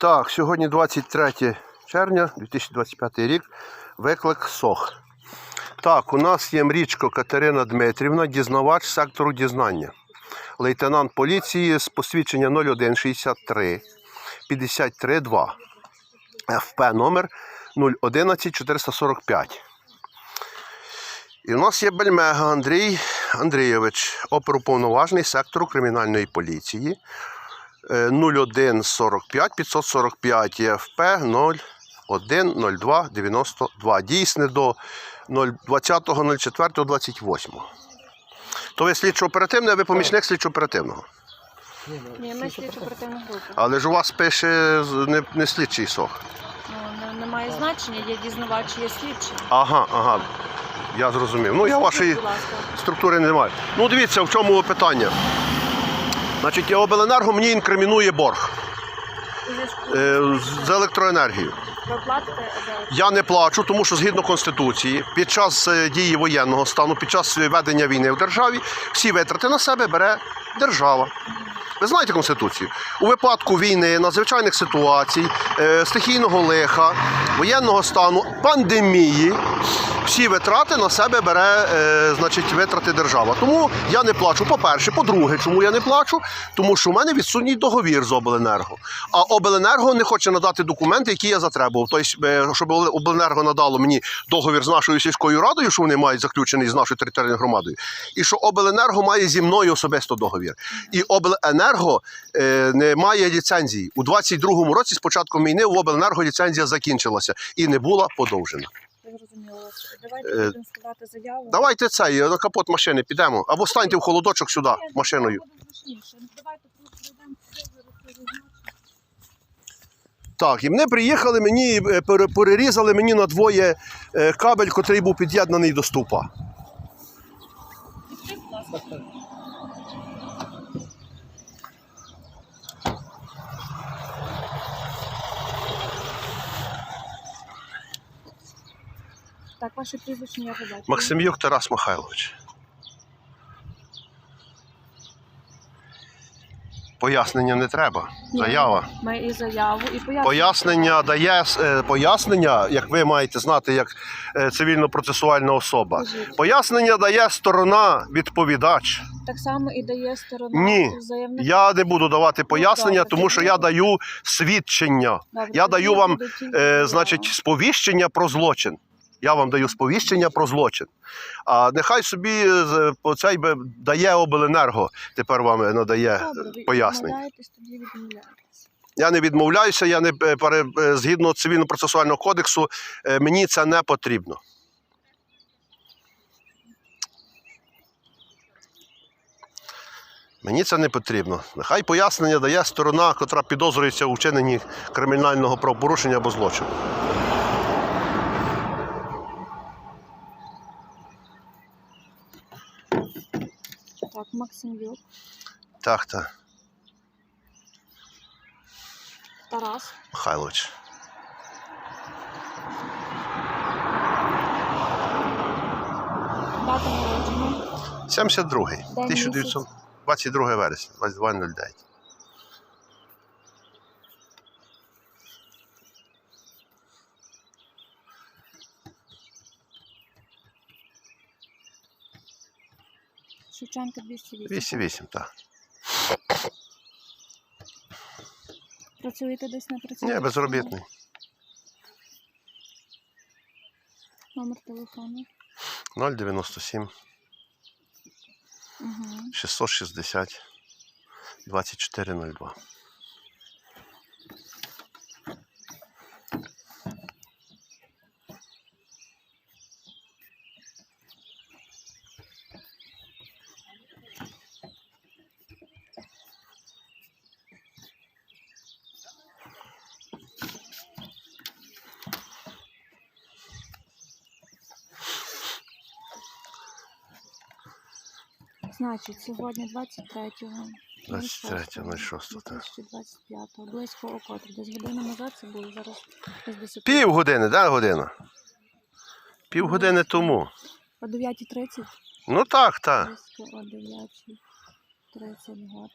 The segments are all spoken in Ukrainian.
Так, сьогодні 23 червня 2025 рік. Виклик СОХ. Так, у нас є Мрічко Катерина Дмитрівна, дізнавач сектору дізнання. Лейтенант поліції з посвідчення 0163 53 2. ФП номер 011 445. І у нас є Бельмега Андрій Андрійович, оперуповноважений сектору кримінальної поліції. Е, 0145 545 ЄФП 010292. Дійсне до 20.04.28. То ви слідчо-оперативний, а ви помічник слідчо-оперативного. Ні, ми слідчо оперативна група. Але ж у вас пише не, не слідчий сох. Ну, не, немає значення, є дізнавач, є слідчий. Ага, ага. Я зрозумів. Ну, я вашої структури не маю. Ну, дивіться, в чому питання. Значить, обленерго мені інкримінує борг е, з електроенергією. ви платите за Я не плачу, тому що згідно Конституції, під час е, дії воєнного стану, під час ведення війни в державі, всі витрати на себе бере держава. Ви знаєте Конституцію? У випадку війни, надзвичайних ситуацій, е, стихійного лиха, воєнного стану, пандемії, всі витрати на себе бере е, значить, витрати держава. Тому я не плачу. По-перше, по-друге, чому я не плачу? Тому що у мене відсутній договір з обленерго. А обленерго не хоче надати документи, які я затребував. Тобто, е, щоб обленерго надало мені договір з нашою сільською радою, що вони мають заключений з нашою територіальною громадою, і що обленерго має зі мною особисто договір. І обленерго е, не має ліцензії. У 22-му році, з початком війни, у обленерго ліцензія закінчилася і не була подовжена. Вас. Давайте Е, будемо складати заяву. Давайте цей на капот машини підемо. Або станьте в холодочок сюди Ні, машиною. буде зручніше. Давайте просто йдемо сюди, зараз це. Так, і мене приїхали, мені е, пере- перерізали мені на двоє е, кабель, котрий був під'єднаний до будь ласка. Ваше прізвище я побачила. Максимюк Тарас Михайлович. Пояснення не треба. Ні. Заява. Ми і заяву, і пояснення. Пояснення дає е, пояснення, як ви маєте знати, як е, цивільно-процесуальна особа. Скажіть. Пояснення дає сторона відповідач. Так само і дає сторона Ні, заявника. Я не буду давати пояснення, добре, тому що я даю свідчення. Добре, Я даю вам, Е, значить, сповіщення про злочин. Я вам даю сповіщення про злочин. А нехай собі е, по цей би дає обленерго. Тепер вам е, надає Добре, пояснення. Я не відмовляюся, я не е, е, згідно цивільно-процесуального кодексу, е, мені це не потрібно. Мені це не потрібно. Нехай пояснення дає сторона, котра підозрюється у вчиненні кримінального правопорушення або злочину. Так, Максимюк, Так, так, Тарас, Михайлович. дата народження, 72-й. 1922 вересня, 22.09. Шевченка 208. 208, так. Працюєте десь на працюєте? Ні, безробітний. Номер телефону. 097 Угу. 660 2402. Значить, сьогодні 23-го. 23.06, так. 2025 близько о котрій. Десь годину назад це було зараз десь 10. Пів години, да, година? Пів години тому. О 9.30, Ну так, так. близько о 9.30 год.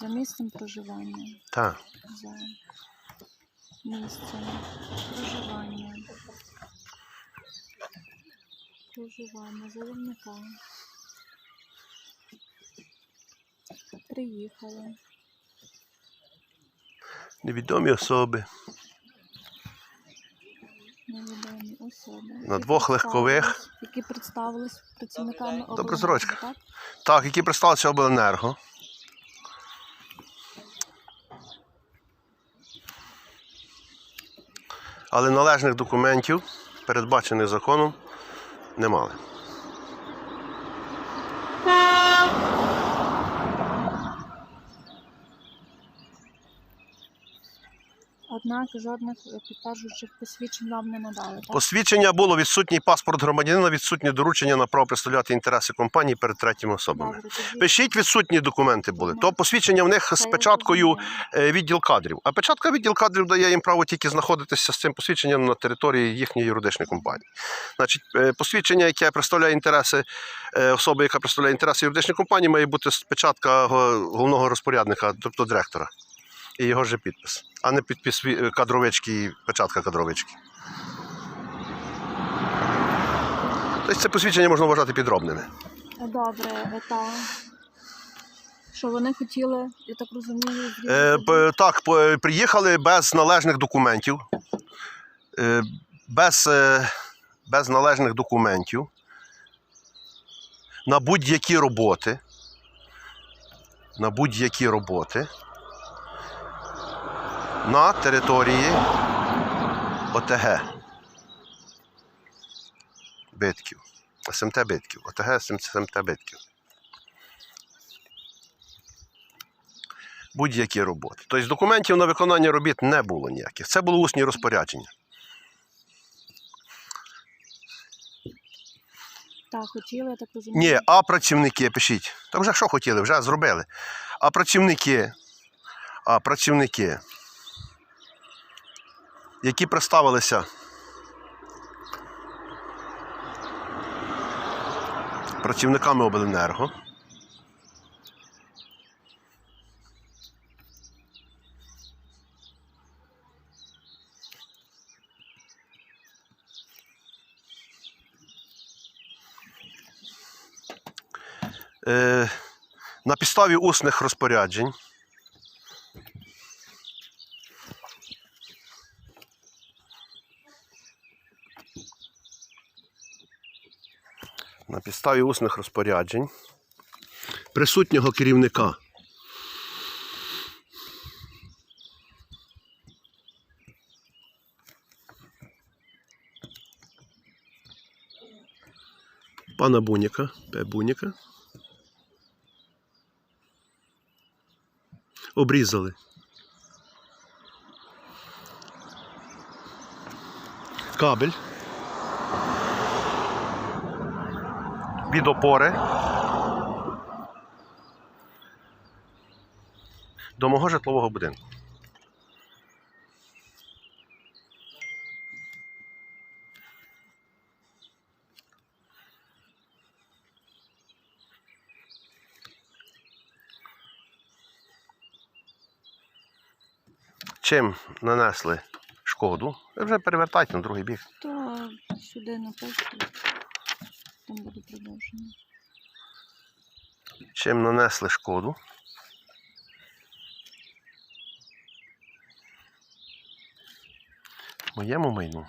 За місцем проживання. так. За місцем проживання. Проживання заявника. Приїхали. Невідомі особи. Невідомі особи. На двох легкових. Які представились працівниками обленерго, так? Так, які представилися обленерго. Але належних документів, передбачених законом, не мали. Однак жодних е, підтверджуючих посвідчень вам не надали, так? Посвідчення було відсутній паспорт громадянина, відсутнє доручення на право представляти інтереси компанії перед третіми особами. Добре, тоді Пишіть відсутні документи були. То посвідчення в них з це печаткою е, відділ кадрів. А печатка відділ кадрів дає їм право тільки знаходитися з цим посвідченням на території їхньої юридичної компанії. Значить, е, посвідчення, яке представляє інтереси е, особи, яка представляє інтереси юридичної компанії, має бути з печатка го- головного розпорядника, тобто директора. І його же підпис, а не підпис кадровички і печатка кадровички. Тобто це посвідчення можна вважати підробними. Добре, е, та. Що вони хотіли, я так розумію, Е, так, приїхали без належних документів. Е, без, е, без належних документів на будь-які роботи. На будь-які роботи на території ОТГ. Битків. СМТ Битків. ОТГ СМТ Битків. будь-які роботи. Тобто документів на виконання робіт не було ніяких. Це було усні розпорядження. Так, хотіли, я так розумію. Ні, а працівники, пишіть. Та вже що хотіли, вже зробили. А працівники, а працівники, які представилися працівниками обленерго. Е, на підставі усних розпоряджень на підставі усних розпоряджень присутнього керівника пана Буніка, П. Буніка, обрізали. Кабель. Від опори. До мого житлового будинку. Чим нанесли шкоду? Ви вже перевертайте на другий бік. То сюди напишіть, там буде продовження. Чим нанесли шкоду? Моєму майну.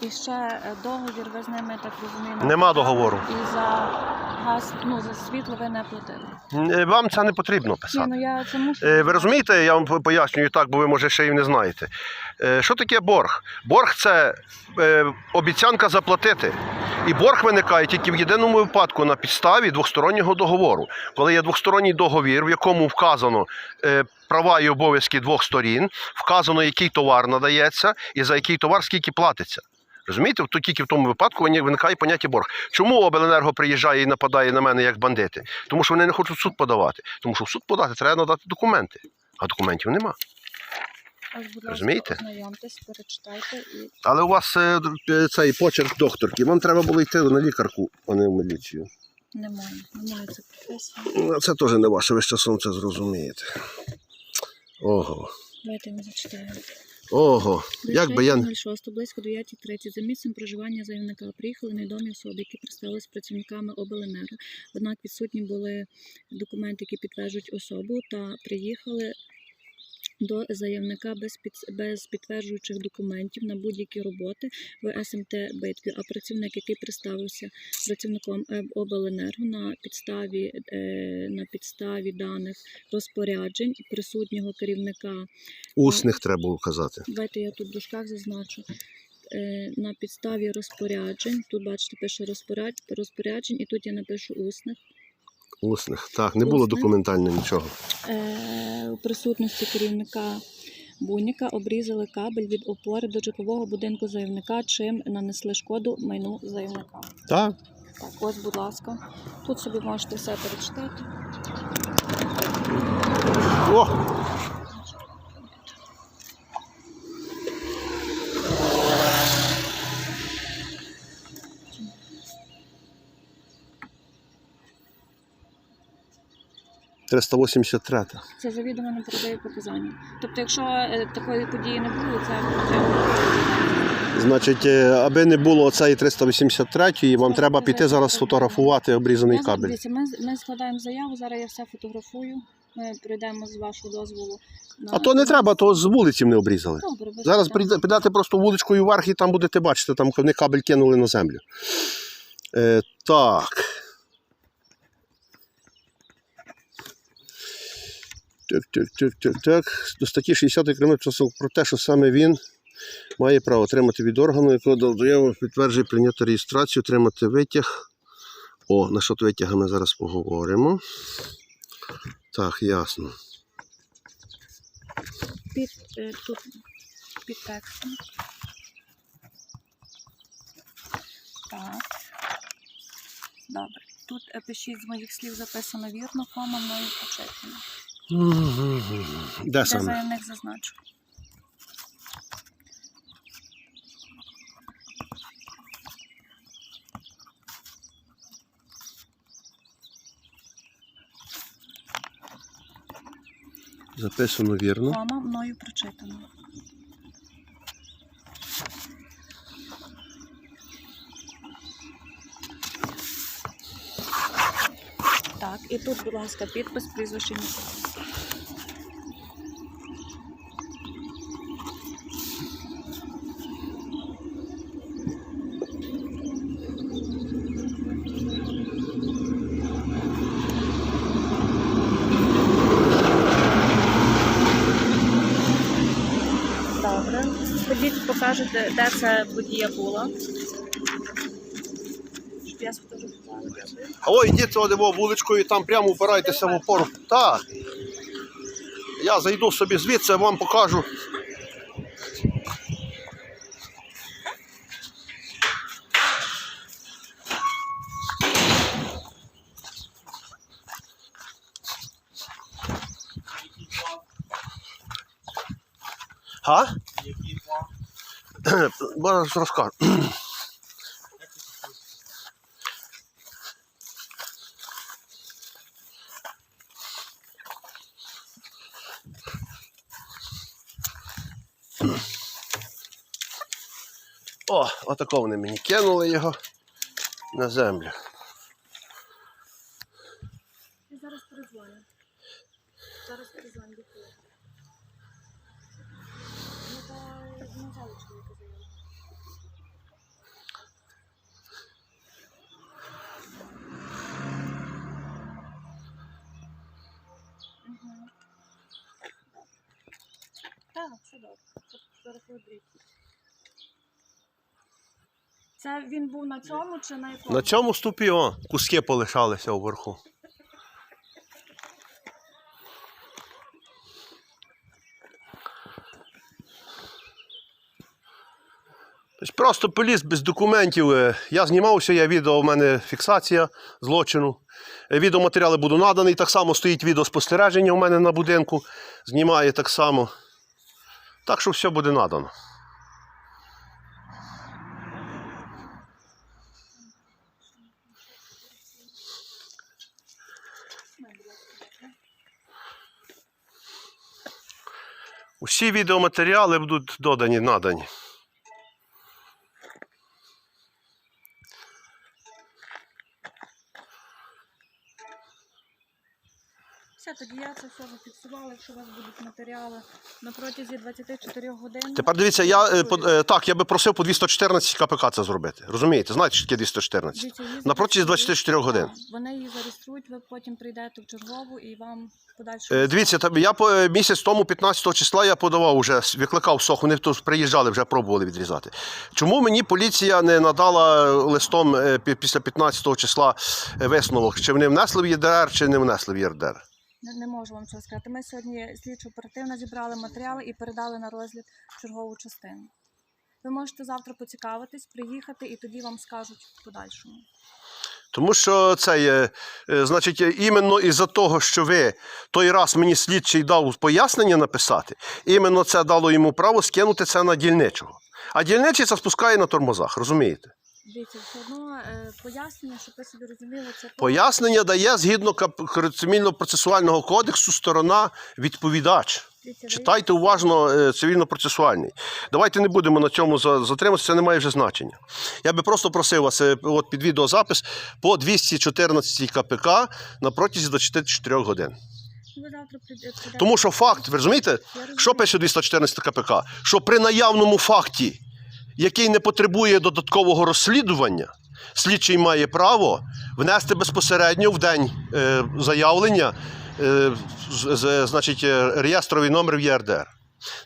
І ще е, договір, ви з ними, так розумію, Нема договору. І за газ, ну, за світло ви не платили. Е, Вам це не потрібно Ні, писати. ну я це мушу. Е, Ви розумієте, я вам пояснюю так, бо ви може ще й не знаєте. Е, Що таке борг? Борг це обіцянка заплатити. І борг виникає тільки в єдиному випадку на підставі двостороннього договору. Коли є двосторонній договір, в якому вказано права і обов'язки двох сторін, вказано, який товар надається і за який товар скільки платиться. Розумієте, то тільки в тому випадку виникає поняття борг. Чому обленерго приїжджає і нападає на мене як бандити? Тому що вони не хочуть в суд подавати. Тому що в суд подати треба надати документи, а документів нема. Розумієте? ознайомтесь, перечитайте і Але у вас е, цей почерк докторки. Вам треба було йти на лікарку, а не в міліцію. немає. Немає це професії. Ну, Це теж не ваше, ви з часом це зрозумієте. Ого. Давайте ми зачитаємо. Ого. Як би я. не- 06, близько 9.30 за місцем проживання заявника приїхали невідомі особи, які представились працівниками обленерго. Однак відсутні були документи, які підтверджують особу, та приїхали до заявника без, під, без підтверджуючих документів на будь-які роботи в СМТ Битків. А працівник, який представився працівником е, обленерго на підставі, е, на підставі даних розпоряджень присутнього керівника Усних треба було казати. Давайте я тут в дужках зазначу. Е, на підставі розпоряджень. Тут бачите, пише розпоряд... розпоряджень, і тут я напишу усних. Усних. Так, не було Усних. документально нічого. Е, у присутності керівника Буніка обрізали кабель від опори до житлового будинку заявника, чим нанесли шкоду майну заявника. Так. Так, ось, будь ласка. Тут собі можете все перечитати. О! Триста вісімдесят третя. Це завідомо не передає показання. Тобто, якщо е, такої події не було, це. Значить, е, аби не було цієї 383, вам треба піти зараз сфотографувати обрізаний кабель. ми, ми складаємо заяву, зараз я все фотографую. Ми пройдемо з вашого дозволу. На... А то не треба, то з вулиці не обрізали. Добре, Зараз підете просто вуличкою вверх і там будете бачити, там вони кабель кинули на землю. Е, так. Так, так, так, так, так. До статті 60 Кримінального часу про те, що саме він має право отримати від органу, якого дав заяву, підтверджує прийняти реєстрацію, отримати витяг. О, на що витяга ми зараз поговоримо. Так, ясно. Під, е, тут під текстом. Так. Добре. Тут е, пишіть з моїх слів записано вірно, кома мною почеплено. Де саме? заявник зазначив. Записано вірно. Кома мною прочитано. Так, і тут, будь ласка, підпис, прізвище ім'я. Добре. Ходіть, покажете, де ця подія була. А ой, йдіть одимо вуличкою, там прямо впирайтеся в опору. Так. Я зайду собі звідси, вам покажу. Га? Зараз розкажу. О, отако вони мені кинули його на землю. Я зараз передзвоню. Зараз передзвоню до тебе. Ну, то не взяли чоловіка заяву. Мгм. Це він був на цьому чи на якому? На цьому ступі о, куски полишалися вверху. Тобто просто поліз без документів. Е, Я знімався, я відео, у мене фіксація злочину. Е, Відеоматеріали буду наданий. Так само стоїть відеоспостереження у мене на будинку. Знімає так само. Так що все буде надано. Усі відеоматеріали будуть додані, надані. Все, тоді я це все зафіксувала, якщо у вас будуть матеріали на протязі 24 годин. Тепер дивіться, я е, по- е, так, я би просив по 214 КПК це зробити. Розумієте? Знаєте, що таке 214? Дивіться, її На протязі зареєструють. 24 годин. Так, Вони її зареєструють, ви потім прийдете в чергову і вам подальше. Е, Дивіться, я по- е, місяць тому, 15 числа, я подавав уже, викликав СОХ, вони тут приїжджали, вже пробували відрізати. Чому мені поліція не надала листом е, пі- після 15 числа е, висновок, чи вони внесли в ЄДР, чи не внесли в ЄРДР? Не, можу вам цього сказати. Ми сьогодні слідчо оперативно зібрали матеріали і передали на розгляд чергову частину. Ви можете завтра поцікавитись, приїхати і тоді вам скажуть в подальшому. Тому що це є, е, значить, іменно із-за того, що ви той раз мені слідчий дав пояснення написати, іменно це дало йому право скинути це на дільничого. А дільничий це спускає на тормозах, розумієте? Дивіться, все одно е, пояснення, щоб ви собі розуміли, це Пояснення дає згідно цивільно-процесуального кодексу сторона відповідач. Читайте уважно е, цивільно-процесуальний. Давайте не будемо на цьому за- затримуватися, це не має вже значення. Я би просто просив вас е, от під відеозапис по 214 КПК на протязі 24 годин. Ви завтра. Тому що факт, ви розумієте, що пише 214 КПК? Що при наявному факті, який не потребує додаткового розслідування, слідчий має право внести безпосередньо в день е, заявлення е, значить, е, реєстровий номер в ЄРДР.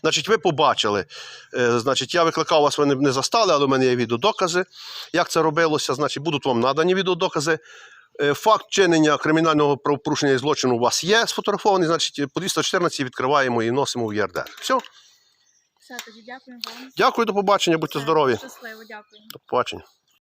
Значить, ви побачили, значить, я викликав вас, ви не, застали, але в мене є відеодокази. Як це робилося, значить, будуть вам надані відеодокази. Факт чинення кримінального правопорушення і злочину у вас є сфотографований, значить, по 214 відкриваємо і носимо в ЄРДР. Все. Все, тоді дякую вам. Дякую, до побачення, будьте здорові. Щасливо, дякую. До побачення.